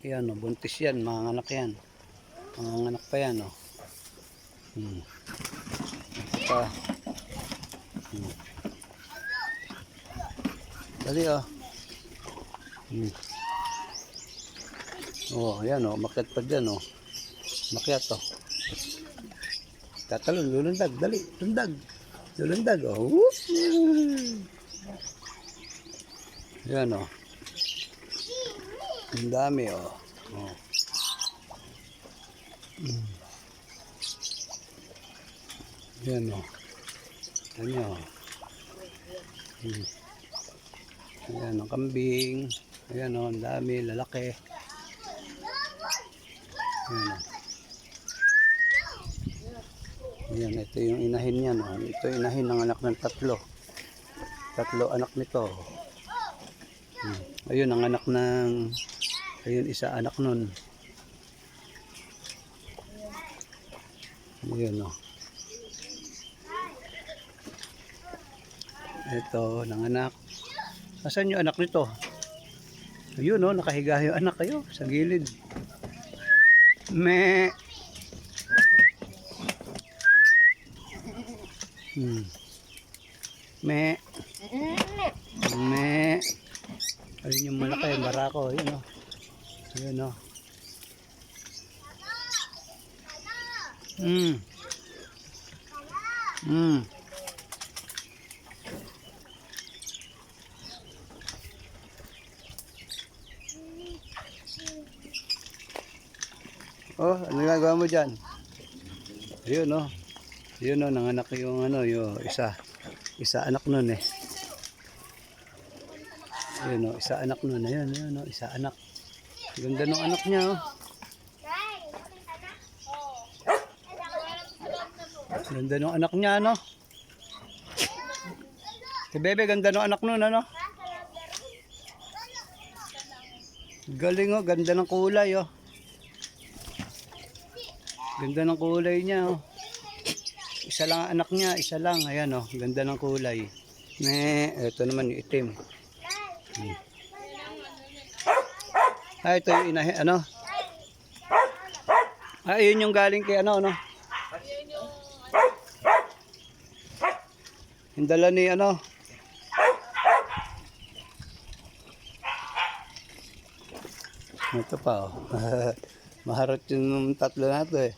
Yan, oh, buntis yan, mga anak yan. Mga anak pa yan, oh. Hmm. Pa. Hmm. Dali, oh. Hmm. Oh, ayan, oh. Makyat pa dyan, oh. Makyat, oh. Tatalon, lulundag. Dali, lundag. Lulundag, oh. Whoop! Ayan, oh. Ang dami, oh. oh. Mm. Yan, oh. Yan, oh. Mm. Ayan, ang kambing. Ayan, oh. Ang dami, lalaki. Ayan, oh. Ayan, ito yung inahin niya, no. Ito inahin ng anak ng tatlo. Tatlo anak nito. Hmm. Ayun, ang anak ng... Ayun, isa anak nun. Ayun, oh. Ito, ng anak. Asan yung anak nito? Ayun, oh, nakahiga yung anak kayo sa gilid. Me. Hmm. Me. Me. Ayun yung malaki, barako. Ayun, oh. Ayun, oh. Hmm. Hmm. Oh, ano ginagawa mo dyan? Ayun, oh. Ayun, oh, nanganak yung ano, yung isa. Isa anak nun eh. Ayun, oh, isa anak nun. Ayun, ayun, oh, isa anak. Ganda ng anak niya, oh. Ganda ng anak niya, ano? Si Bebe, ganda ng anak nun, ano? Galing, oh. Ganda ng kulay, oh. Ganda ng kulay niya, oh. Isa lang ang anak niya, isa lang. Ayan, oh. Ganda ng kulay. Me, ito naman yung itim. Hmm. Ah, ito yung inahe, ano? Ah, yun yung galing kay ano, ano? Yung dala ni ano? Ito pa, oh. maharot yung tatlo na ito eh.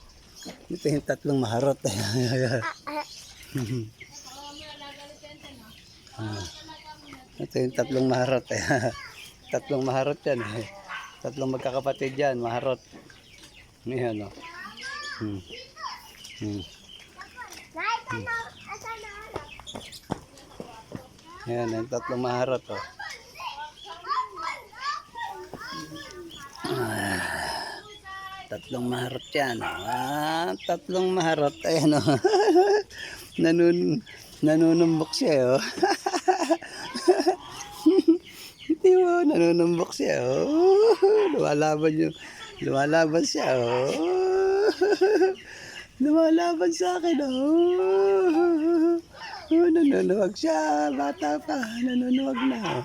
Ito yung tatlong maharot. Ah. Ito yung tatlong maharot eh. tatlong maharot yan eh. Tatlong magkakapatid yan, maharot. Ayan o. Hmm. Hmm. Ayan, yung tatlong maharot o. Ah, tatlong maharot yan. Ah, tatlong maharot. Ayan o. Nanun, nanunumbok siya o. Hindi mo, nanunumbok siya o. Lumalaban yung, lumalaban siya o. Lumalaban sa akin o. Oh, nanunuwag siya. Bata pa. Nanunuwag na. Oh.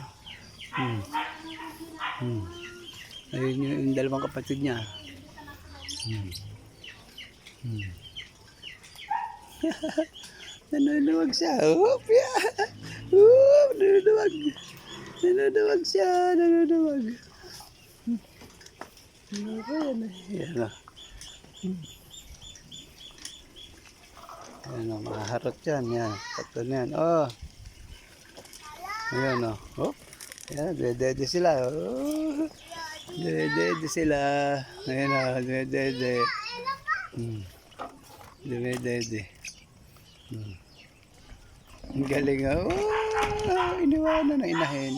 Hmm. Hmm. Ayun yung, yung dalawang kapatid niya. Hmm. Hmm. nanunuwag siya. Oop, yeah. Oop, nanunuwag. Nanunuwag siya. Nanunuwag. Ano ba yan? Yan o. Hmm. Ayan o, maharot yan. Yan, tatlo na yan. Oh. Ayan o. Oh. Ayan, dede sila. Oh. Dede sila. Ayan o, dede. Hmm. Dede. Hmm. Ang galing o. Oh. Iniwanan na inahin.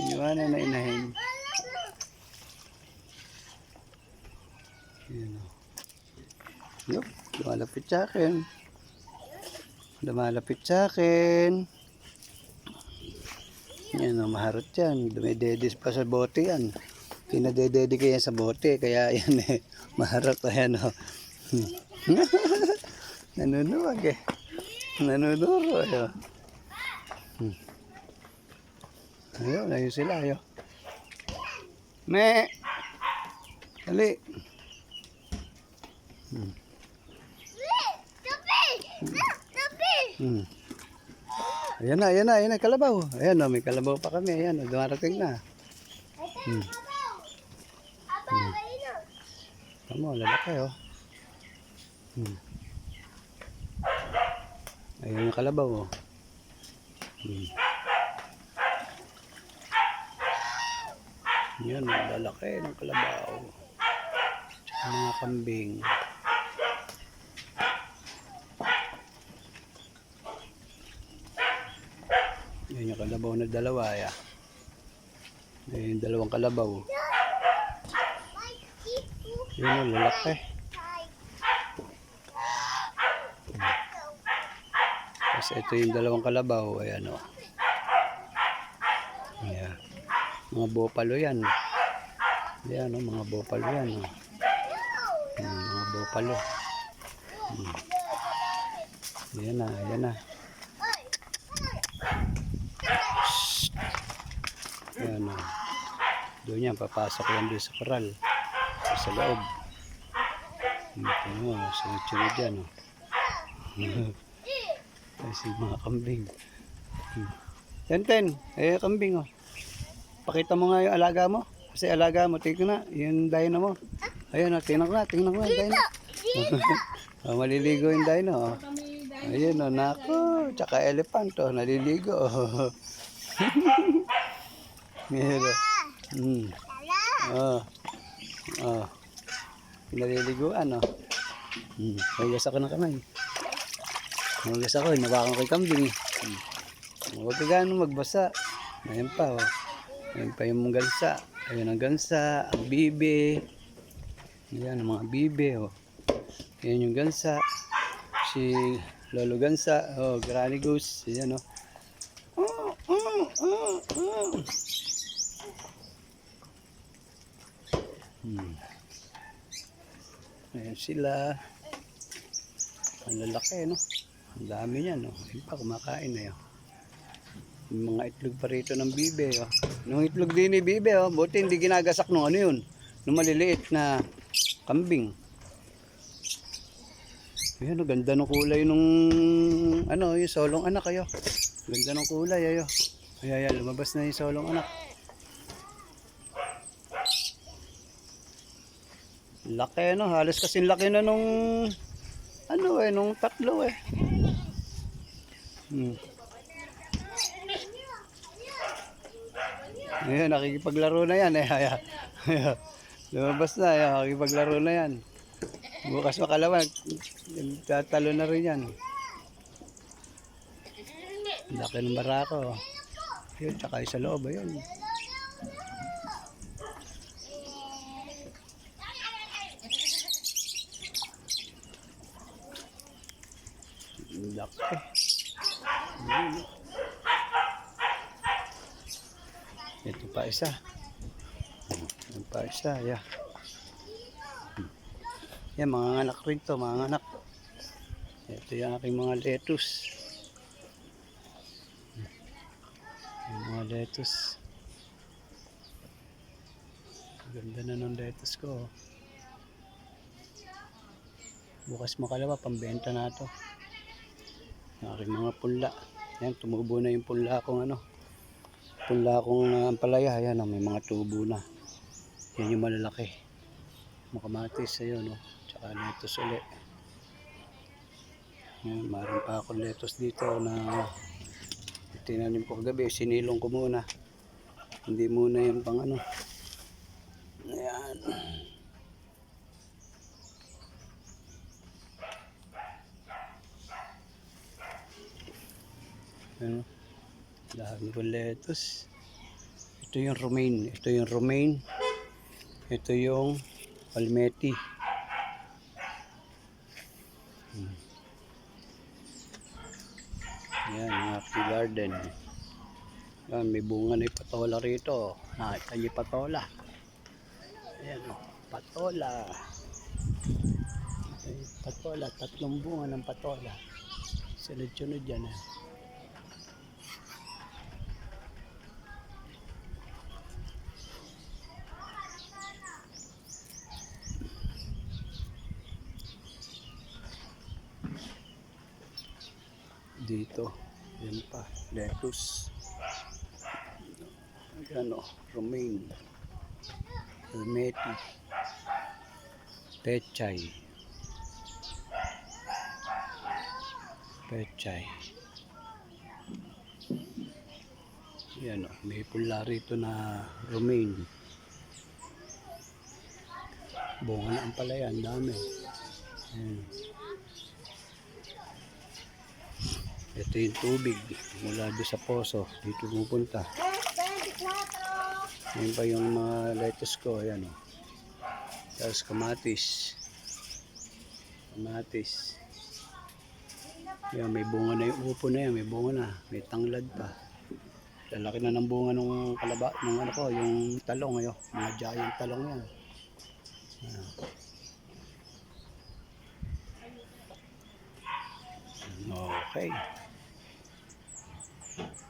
Iniwanan na inahin. Ayan o. Yup, lumalapit sa akin. Lumalapit sa akin. Yan o, maharot yan. Dumidedis pa sa bote yan. Pinadedede kaya sa bote. Kaya yan eh, maharot. Ayan o. Nanunuwag eh. Nanunuro. Ayun. Hmm. Ayun, ayun sila. Ayun. Me. Dali. Hmm. Hmm. Ayan na, ayan na, ayan na, kalabaw. Ayan o, may kalabaw pa kami. Ayan o, dumarating na. Hmm. Tama, lalaki o. Hmm. Ayan yung kalabaw o. Hmm. Yan, lalaki ng kalabaw. Mga kambing. Yan yung kalabaw na dalawa, ya. Yan yung dalawang kalabaw. Yan ang lalaki. Ito yung dalawang kalabaw. Ayan o. Ayan. Mga bopalo yan. Ayan o, mga bopalo yan o. Ayan, mga bopalo. Hmm. Ayan na, ayan na. Ayan o. Doon yan, papasok yan doon sa koral. Sa loob. Ito mo, sa YouTube dyan o. Kasi mga kambing. Hmm. Ten, ten. Eh, kambing oh. Pakita mo nga yung alaga mo. Kasi alaga mo, tingnan na. Yung dino mo. Ayun, oh, tingnan ko na. Tingnan ko na yung dino. oh, maliligo yung dino. Oh. Ayun, oh, nako. Tsaka elephant, oh. Naliligo. Oh. Ngayon, oh. Hmm. Oh. Oh. Naliliguan, oh. Hmm. Hugas ako ng kamay. Hugas ako, nabakan ko yung kambing. eh. Huwag ka gano'ng magbasa. Ayan pa, oh. Ayan pa yung gansa. Ayan ang gansa, ang bibe. Ayan ang mga bibe, oh. Ayan yung gansa. Si Lolo Gansa, oh, Granny Goose. Ayan, oh. Oh, oh, oh, oh. Hmm. Ayan sila. Ang lalaki, no? Ang dami niyan, no? Ayun pa, kumakain na yun. Yung mga itlog pa rito ng bibe, oh. Nung itlog din ni bibe, oh. Buti hindi ginagasak nung ano yun. Nung maliliit na kambing. Ayan, oh, ganda ng kulay nung, ano, yung solong anak, ayo. Ganda ng kulay, ayo. Ay, ay, lumabas na yung solong anak. Laki, no? Halos kasing laki na nung, ano eh, nung tatlo eh. Hmm. Ayan, nakikipaglaro na yan eh. Ayan. Ayan. Lumabas na, ayan, nakikipaglaro na yan. Bukas makalawa, tatalo na rin yan. Laki ng barako. Ayun, tsaka sa loob, ayun. Laki. Ayun. Ito pa isa. Ito pa isa, yeah. Yan, mga anak rin to, mga anak. Ito yung aking mga lettuce. Yung mga lettuce. Ganda na ng lettuce ko. oh. Bukas makalawa, pambenta na to. Yung aking mga punla. Yan, tumubo na yung punla kong ano. Punla kong uh, ampalaya. Yan, oh, may mga tubo na. Yan yung malalaki. Makamatis, ayun, no? Tsaka lettuce ulit. Yan, meron pa akong lettuce dito na tinanim ko kagabi. Sinilong ko muna. Hindi muna yung pang ano. Ayan. Ano? Ko lettuce. Ito yung romaine. Ito yung romaine. Ito yung palmeti. Hmm. Yan, happy garden. Yan, may bunga na patola rito. Nakita niyo patola. Ayan o, patola. Patola, tatlong bunga ng patola. Sunod-sunod yan eh. Dito. Yan pa, lettuce. Ano, romaine. Hermeti. Pechay. Pechay. Yan o, may pula rito na romaine. Bunga na ang palayan, dami. Ayan. Ito yung tubig mula doon sa poso. Dito pupunta. Yan pa yung mga lettuce ko. Ayan o. Tapos kamatis. Kamatis. Yan, may bunga na yung upo na yan. May bunga na. May tanglad pa. Lalaki na ng bunga ng kalaba, ng ano ko, yung talong ayo, mga giant talong yan. Ayan. Okay. Thank you.